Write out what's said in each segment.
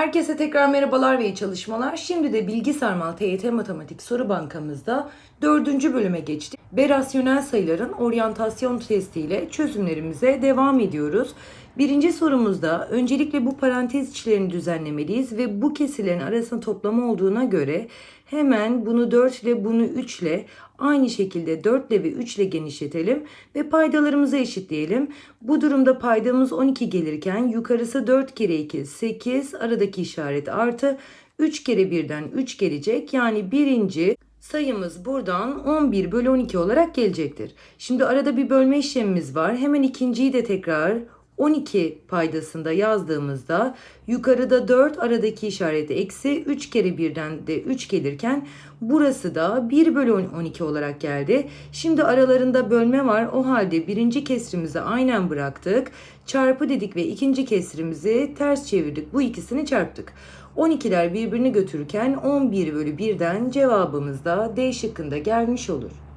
Herkese tekrar merhabalar ve iyi çalışmalar. Şimdi de Bilgi Sarmal TYT Matematik Soru Bankamızda dördüncü bölüme geçtik. Ve rasyonel sayıların oryantasyon testiyle çözümlerimize devam ediyoruz. Birinci sorumuzda öncelikle bu parantez içlerini düzenlemeliyiz ve bu kesirlerin arasında toplama olduğuna göre hemen bunu 4 ile bunu 3 ile aynı şekilde 4 ile ve 3 ile genişletelim ve paydalarımızı eşitleyelim. Bu durumda paydamız 12 gelirken yukarısı 4 kere 2 8 aradaki işaret artı 3 kere 1'den 3 gelecek. Yani birinci sayımız buradan 11 bölü 12 olarak gelecektir. Şimdi arada bir bölme işlemimiz var. Hemen ikinciyi de tekrar 12 paydasında yazdığımızda yukarıda 4 aradaki işareti eksi 3 kere 1'den de 3 gelirken burası da 1 bölü 12 olarak geldi. Şimdi aralarında bölme var o halde birinci kesrimizi aynen bıraktık. Çarpı dedik ve ikinci kesrimizi ters çevirdik bu ikisini çarptık. 12'ler birbirini götürürken 11 bölü 1'den cevabımız da D şıkkında gelmiş olur.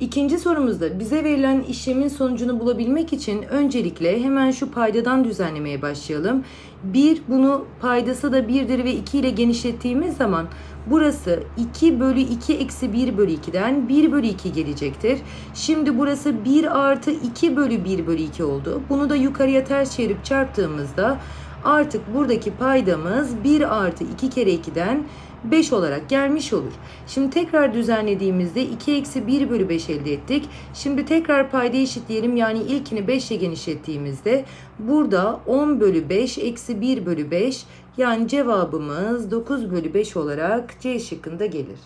İkinci sorumuzda bize verilen işlemin sonucunu bulabilmek için öncelikle hemen şu paydadan düzenlemeye başlayalım. 1 bunu paydası da 1'dir ve 2 ile genişlettiğimiz zaman burası 2 bölü 2 eksi 1 bölü 2'den 1 bölü 2 gelecektir. Şimdi burası 1 artı 2 bölü 1 bölü 2 oldu. Bunu da yukarıya ters çevirip çarptığımızda artık buradaki paydamız 1 artı 2 kere 2'den 5 olarak gelmiş olur. Şimdi tekrar düzenlediğimizde 2 eksi 1 bölü 5 elde ettik. Şimdi tekrar payda eşitleyelim. Yani ilkini 5 ile genişlettiğimizde burada 10 bölü 5 eksi 1 bölü 5 yani cevabımız 9 bölü 5 olarak C şıkkında gelir.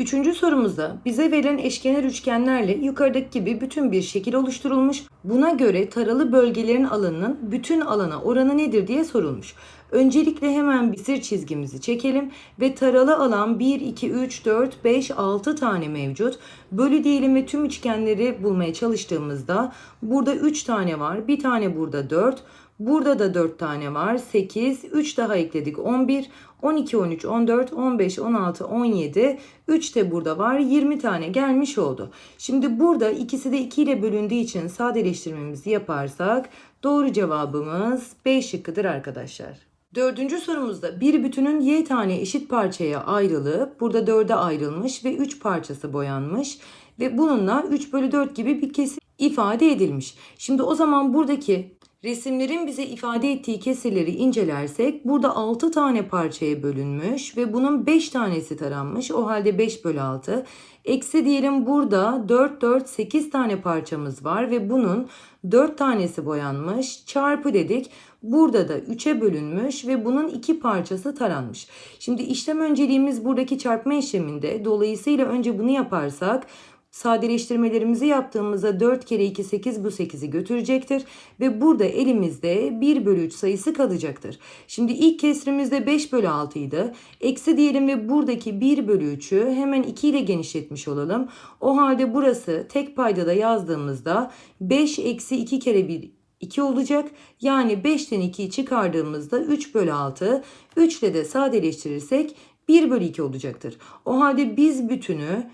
Üçüncü sorumuzda bize verilen eşkenar üçgenlerle yukarıdaki gibi bütün bir şekil oluşturulmuş. Buna göre taralı bölgelerin alanının bütün alana oranı nedir diye sorulmuş. Öncelikle hemen bir çizgimizi çekelim ve taralı alan 1, 2, 3, 4, 5, 6 tane mevcut. Bölü diyelim ve tüm üçgenleri bulmaya çalıştığımızda burada 3 tane var. Bir tane burada 4. Burada da 4 tane var. 8. 3 daha ekledik. 11. 12, 13, 14, 15, 16, 17. 3 de burada var. 20 tane gelmiş oldu. Şimdi burada ikisi de 2 ile bölündüğü için sadeleştirmemizi yaparsak doğru cevabımız B şıkkıdır arkadaşlar. Dördüncü sorumuzda bir bütünün y tane eşit parçaya ayrılıp burada dörde ayrılmış ve 3 parçası boyanmış ve bununla 3 bölü 4 gibi bir kesim ifade edilmiş. Şimdi o zaman buradaki resimlerin bize ifade ettiği kesirleri incelersek burada 6 tane parçaya bölünmüş ve bunun 5 tanesi taranmış. O halde 5 bölü 6. Eksi diyelim burada 4, 4, 8 tane parçamız var ve bunun 4 tanesi boyanmış. Çarpı dedik. Burada da 3'e bölünmüş ve bunun 2 parçası taranmış. Şimdi işlem önceliğimiz buradaki çarpma işleminde. Dolayısıyla önce bunu yaparsak sadeleştirmelerimizi yaptığımızda 4 kere 2 8 bu 8'i götürecektir. Ve burada elimizde 1 bölü 3 sayısı kalacaktır. Şimdi ilk kesrimizde 5 bölü 6 idi. Eksi diyelim ve buradaki 1 bölü 3'ü hemen 2 ile genişletmiş olalım. O halde burası tek paydada yazdığımızda 5 eksi 2 kere 1 2 olacak. Yani 5'ten 2'yi çıkardığımızda 3 bölü 6. 3 ile de sadeleştirirsek 1 bölü 2 olacaktır. O halde biz bütünü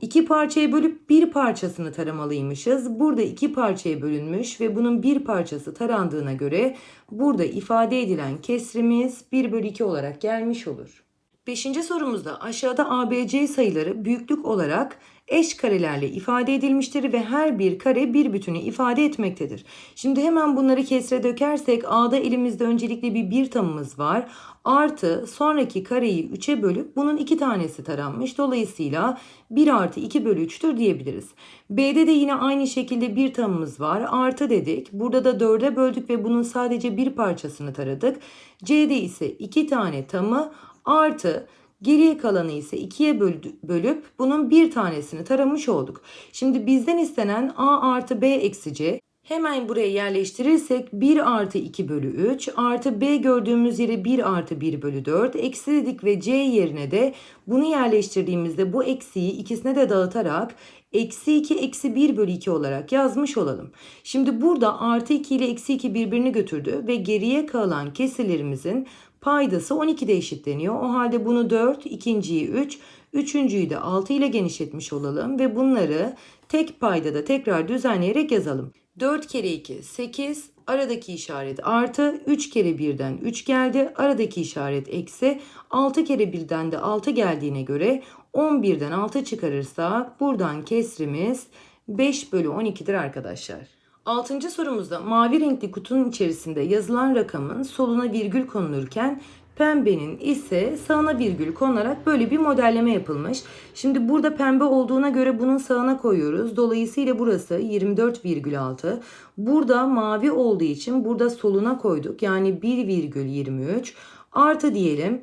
iki parçaya bölüp bir parçasını taramalıymışız. Burada iki parçaya bölünmüş ve bunun bir parçası tarandığına göre burada ifade edilen kesrimiz 1 bölü 2 olarak gelmiş olur. Beşinci sorumuzda aşağıda ABC sayıları büyüklük olarak eş karelerle ifade edilmiştir ve her bir kare bir bütünü ifade etmektedir. Şimdi hemen bunları kesre dökersek A'da elimizde öncelikle bir bir tamımız var. Artı sonraki kareyi 3'e bölüp bunun iki tanesi taranmış. Dolayısıyla 1 artı 2 bölü 3'tür diyebiliriz. B'de de yine aynı şekilde bir tamımız var. Artı dedik. Burada da 4'e böldük ve bunun sadece bir parçasını taradık. C'de ise iki tane tamı artı Geriye kalanı ise ikiye bölüp bunun bir tanesini taramış olduk. Şimdi bizden istenen A artı B eksi C. Hemen buraya yerleştirirsek 1 artı 2 bölü 3 artı B gördüğümüz yere 1 artı 1 bölü 4 eksi dedik ve C yerine de bunu yerleştirdiğimizde bu eksiyi ikisine de dağıtarak eksi 2 eksi 1 bölü 2 olarak yazmış olalım. Şimdi burada artı 2 ile eksi 2 birbirini götürdü ve geriye kalan kesirlerimizin paydası 12'de eşitleniyor. O halde bunu 4, ikinciyi 3, üçüncüyü de 6 ile genişletmiş olalım ve bunları tek paydada tekrar düzenleyerek yazalım. 4 kere 2 8 aradaki işaret artı 3 kere 1'den 3 geldi aradaki işaret eksi 6 kere 1'den de 6 geldiğine göre 11'den 6 çıkarırsak buradan kesrimiz 5 bölü 12'dir arkadaşlar. Altıncı sorumuzda mavi renkli kutunun içerisinde yazılan rakamın soluna virgül konulurken pembenin ise sağına virgül konarak böyle bir modelleme yapılmış. Şimdi burada pembe olduğuna göre bunun sağına koyuyoruz. Dolayısıyla burası 24,6. Burada mavi olduğu için burada soluna koyduk. Yani 1,23 artı diyelim.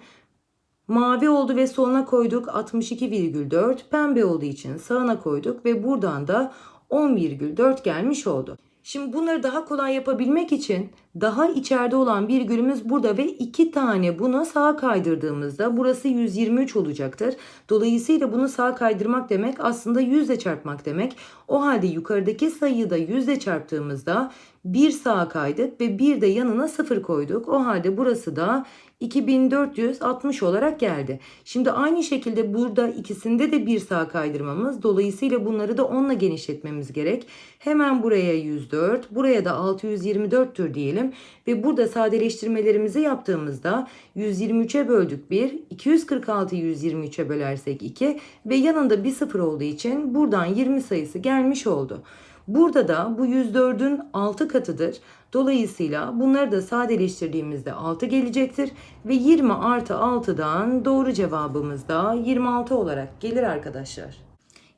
Mavi oldu ve soluna koyduk 62,4. Pembe olduğu için sağına koyduk ve buradan da 10,4 gelmiş oldu. Şimdi bunları daha kolay yapabilmek için daha içeride olan virgülümüz burada ve iki tane bunu sağa kaydırdığımızda burası 123 olacaktır. Dolayısıyla bunu sağa kaydırmak demek aslında 100 ile çarpmak demek. O halde yukarıdaki sayıyı da 100 ile çarptığımızda 1 sağa kaydık ve bir de yanına 0 koyduk. O halde burası da 2460 olarak geldi. Şimdi aynı şekilde burada ikisinde de bir sağ kaydırmamız. Dolayısıyla bunları da 10 ile genişletmemiz gerek. Hemen buraya 104, buraya da 624'tür diyelim. Ve burada sadeleştirmelerimizi yaptığımızda 123'e böldük 1, 246'yı 123'e bölersek 2 ve yanında bir sıfır olduğu için buradan 20 sayısı gelmiş oldu. Burada da bu 104'ün 6 katıdır. Dolayısıyla bunları da sadeleştirdiğimizde 6 gelecektir. Ve 20 artı 6'dan doğru cevabımız da 26 olarak gelir arkadaşlar.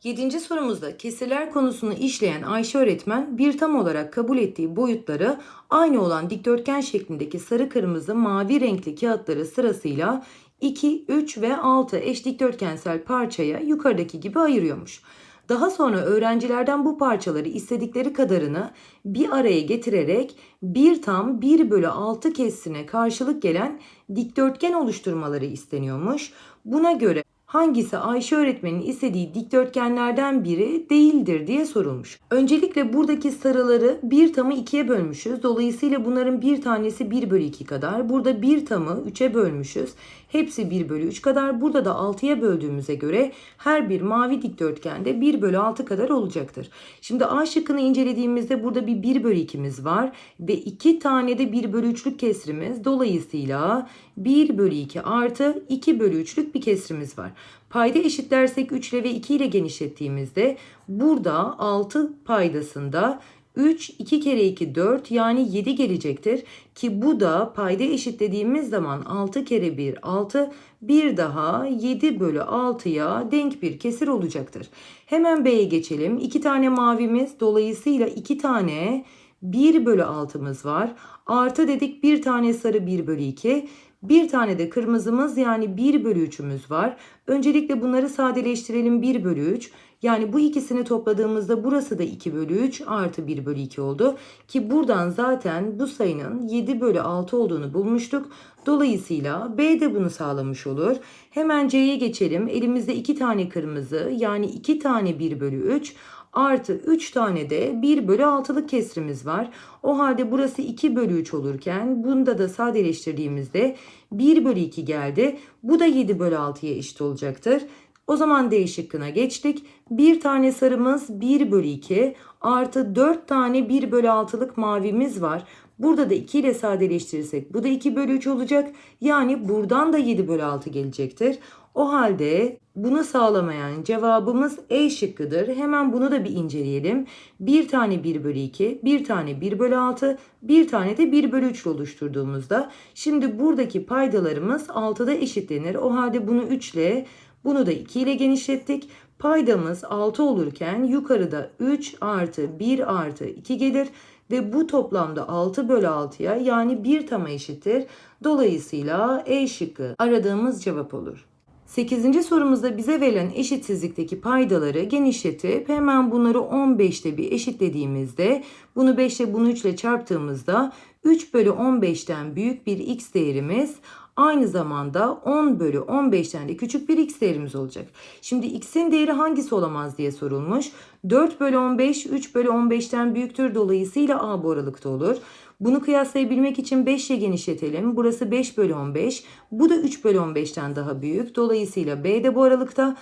Yedinci sorumuzda kesirler konusunu işleyen Ayşe öğretmen bir tam olarak kabul ettiği boyutları aynı olan dikdörtgen şeklindeki sarı kırmızı mavi renkli kağıtları sırasıyla 2, 3 ve 6 eş dikdörtgensel parçaya yukarıdaki gibi ayırıyormuş. Daha sonra öğrencilerden bu parçaları istedikleri kadarını bir araya getirerek bir tam 1 bölü 6 kesine karşılık gelen dikdörtgen oluşturmaları isteniyormuş. Buna göre hangisi Ayşe öğretmenin istediği dikdörtgenlerden biri değildir diye sorulmuş. Öncelikle buradaki sarıları bir tamı ikiye bölmüşüz. Dolayısıyla bunların bir tanesi 1 bölü 2 kadar. Burada bir tamı 3'e bölmüşüz. Hepsi 1 bölü 3 kadar. Burada da 6'ya böldüğümüze göre her bir mavi dikdörtgende 1 bölü 6 kadar olacaktır. Şimdi A şıkkını incelediğimizde burada bir 1 bölü 2'miz var. Ve 2 tane de 1 bölü 3'lük kesrimiz. Dolayısıyla 1 bölü 2 artı 2 bölü 3'lük bir kesrimiz var. Payda eşitlersek 3 ile ve 2 ile genişlettiğimizde burada 6 paydasında 3, 2 kere 2 4 yani 7 gelecektir. Ki bu da payda eşitlediğimiz zaman 6 kere 1 6 bir daha 7 bölü 6'ya denk bir kesir olacaktır. Hemen B'ye geçelim. 2 tane mavimiz dolayısıyla 2 tane 1 bölü 6'mız var. Artı dedik bir tane sarı 1 bölü 2. Bir tane de kırmızımız yani 1 bölü 3'ümüz var. Öncelikle bunları sadeleştirelim 1 bölü 3. Yani bu ikisini topladığımızda burası da 2 bölü 3 artı 1 bölü 2 oldu. Ki buradan zaten bu sayının 7 bölü 6 olduğunu bulmuştuk. Dolayısıyla B de bunu sağlamış olur. Hemen C'ye geçelim. Elimizde 2 tane kırmızı yani 2 tane 1 bölü 3 artı 3 tane de 1 bölü 6'lık kesrimiz var. O halde burası 2 bölü 3 olurken bunda da sadeleştirdiğimizde 1 bölü 2 geldi. Bu da 7 bölü 6'ya eşit olacaktır. O zaman D şıkkına geçtik. Bir tane sarımız 1 bölü 2 artı 4 tane 1 bölü 6'lık mavimiz var. Burada da 2 ile sadeleştirirsek bu da 2 bölü 3 olacak. Yani buradan da 7 bölü 6 gelecektir. O halde bunu sağlamayan cevabımız E şıkkıdır. Hemen bunu da bir inceleyelim. Bir tane 1 bölü 2, bir tane 1 bölü 6, bir tane de 1 bölü 3 oluşturduğumuzda şimdi buradaki paydalarımız 6'da eşitlenir. O halde bunu 3 ile bunu da 2 ile genişlettik. Paydamız 6 olurken yukarıda 3 artı 1 artı 2 gelir ve bu toplamda 6 bölü 6'ya yani 1 tama eşittir. Dolayısıyla E şıkkı aradığımız cevap olur. 8. sorumuzda bize verilen eşitsizlikteki paydaları genişletip hemen bunları 15'te bir eşitlediğimizde bunu 5 ile bunu 3 ile çarptığımızda 3 bölü 15'ten büyük bir x değerimiz aynı zamanda 10 bölü 15'ten de küçük bir x değerimiz olacak. Şimdi x'in değeri hangisi olamaz diye sorulmuş. 4 bölü 15 3 bölü 15'ten büyüktür dolayısıyla a bu aralıkta olur. Bunu kıyaslayabilmek için 5 ile genişletelim. Burası 5 bölü 15. Bu da 3 bölü 15'ten daha büyük. Dolayısıyla B de bu aralıkta.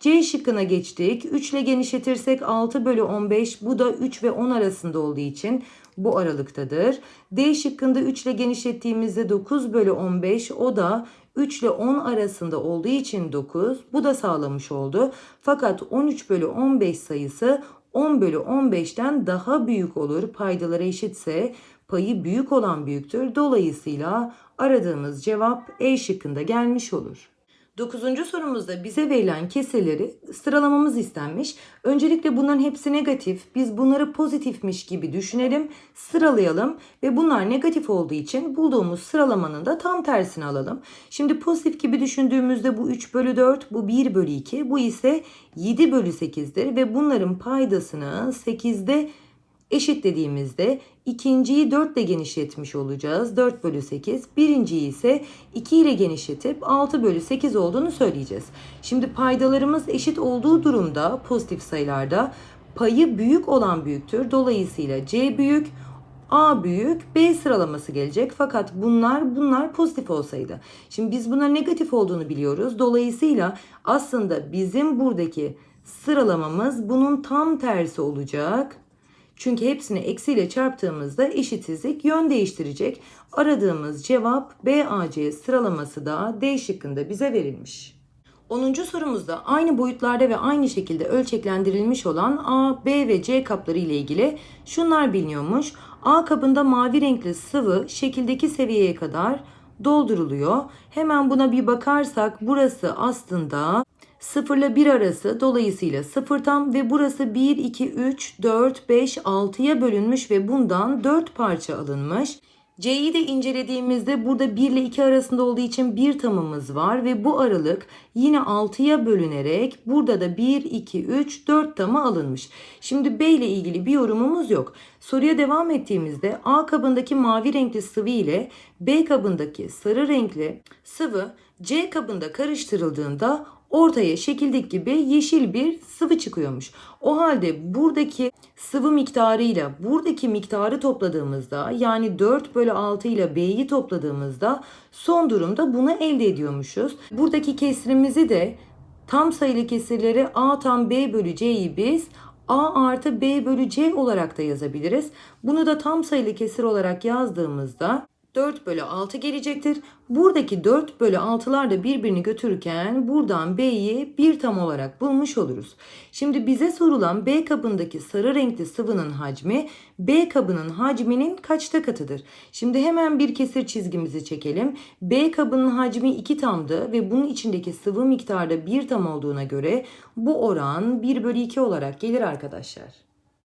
C şıkkına geçtik. 3 ile genişletirsek 6 bölü 15. Bu da 3 ve 10 arasında olduğu için bu aralıktadır. D şıkkında 3 ile genişlettiğimizde 9 bölü 15. O da 3 ile 10 arasında olduğu için 9. Bu da sağlamış oldu. Fakat 13 bölü 15 sayısı 10 bölü 15'ten daha büyük olur. Paydaları eşitse payı büyük olan büyüktür. Dolayısıyla aradığımız cevap E şıkkında gelmiş olur. Dokuzuncu sorumuzda bize verilen kesirleri sıralamamız istenmiş. Öncelikle bunların hepsi negatif. Biz bunları pozitifmiş gibi düşünelim, sıralayalım ve bunlar negatif olduğu için bulduğumuz sıralamanın da tam tersini alalım. Şimdi pozitif gibi düşündüğümüzde bu 3 bölü 4, bu 1 bölü 2, bu ise 7 bölü 8'dir ve bunların paydasını 8'de eşitlediğimizde ikinciyi 4 ile genişletmiş olacağız. 4 bölü 8. Birinciyi ise 2 ile genişletip 6 bölü 8 olduğunu söyleyeceğiz. Şimdi paydalarımız eşit olduğu durumda pozitif sayılarda payı büyük olan büyüktür. Dolayısıyla C büyük, A büyük, B sıralaması gelecek. Fakat bunlar bunlar pozitif olsaydı. Şimdi biz buna negatif olduğunu biliyoruz. Dolayısıyla aslında bizim buradaki sıralamamız bunun tam tersi olacak. Çünkü hepsini eksiyle çarptığımızda eşitsizlik yön değiştirecek. Aradığımız cevap BAC sıralaması da D şıkkında bize verilmiş. 10. sorumuzda aynı boyutlarda ve aynı şekilde ölçeklendirilmiş olan A, B ve C kapları ile ilgili şunlar biliniyormuş. A kabında mavi renkli sıvı şekildeki seviyeye kadar dolduruluyor. Hemen buna bir bakarsak burası aslında 0 ile 1 arası dolayısıyla 0 tam ve burası 1, 2, 3, 4, 5, 6'ya bölünmüş ve bundan 4 parça alınmış. C'yi de incelediğimizde burada 1 ile 2 arasında olduğu için bir tamımız var ve bu aralık yine 6'ya bölünerek burada da 1, 2, 3, 4 tamı alınmış. Şimdi B ile ilgili bir yorumumuz yok. Soruya devam ettiğimizde A kabındaki mavi renkli sıvı ile B kabındaki sarı renkli sıvı C kabında karıştırıldığında ortaya şekildeki gibi yeşil bir sıvı çıkıyormuş. O halde buradaki sıvı miktarıyla buradaki miktarı topladığımızda yani 4 bölü 6 ile B'yi topladığımızda son durumda bunu elde ediyormuşuz. Buradaki kesrimizi de tam sayılı kesirleri A tam B bölü C'yi biz A artı B bölü C olarak da yazabiliriz. Bunu da tam sayılı kesir olarak yazdığımızda 4 bölü 6 gelecektir. Buradaki 4 bölü 6'lar da birbirini götürürken buradan B'yi bir tam olarak bulmuş oluruz. Şimdi bize sorulan B kabındaki sarı renkli sıvının hacmi B kabının hacminin kaçta katıdır? Şimdi hemen bir kesir çizgimizi çekelim. B kabının hacmi 2 tamdı ve bunun içindeki sıvı miktarda 1 tam olduğuna göre bu oran 1 bölü 2 olarak gelir arkadaşlar.